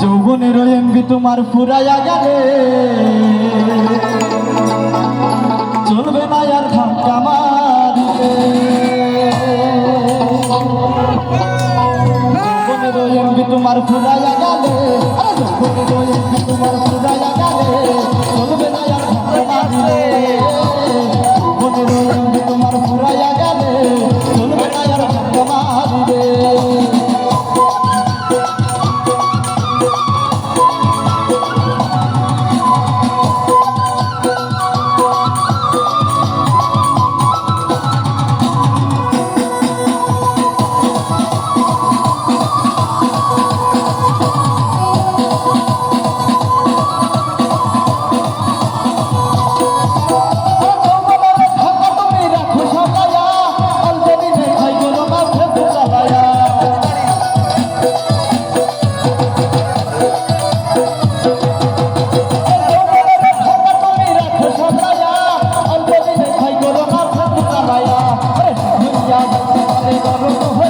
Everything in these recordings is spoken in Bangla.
যৌবনের এমবি তোমার ফুরাইয়া গেলে। চলবে না আর ধাক্কা মারিতে। যৌবনের এমবি তোমার ফুরাইয়া গেলে। তোমার ফুরাইয়া গেলে। চলবে না আর ধাক্কা মারিতে। অবরত হয়ে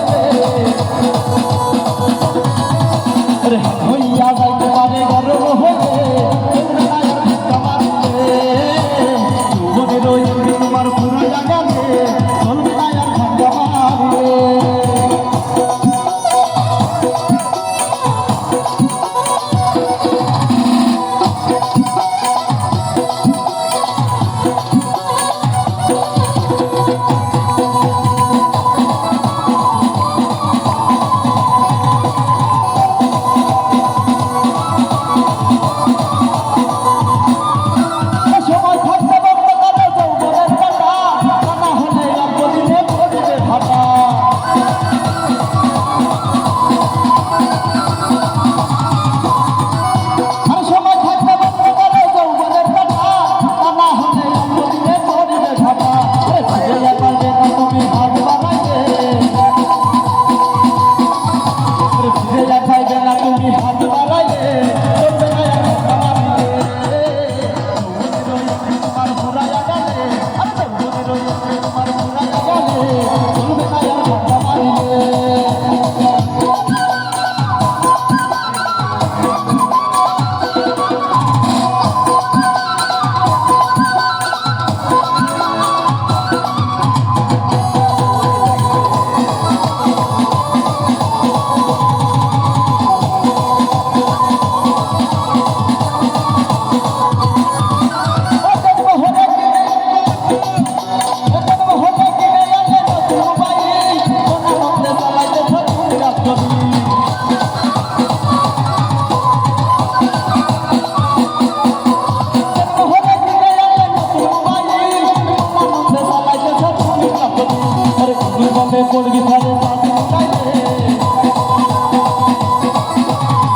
করবি তাহলে পাবি তাহলে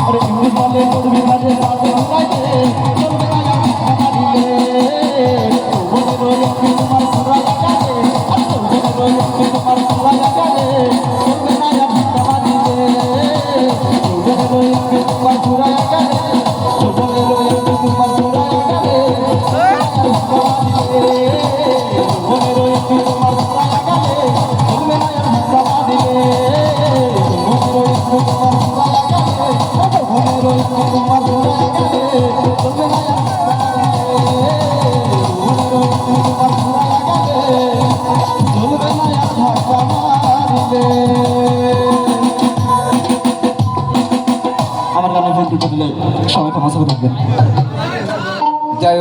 আরে ইংলিশ বলে করবি বক্তৃতা দিলে থাকবেন। যাই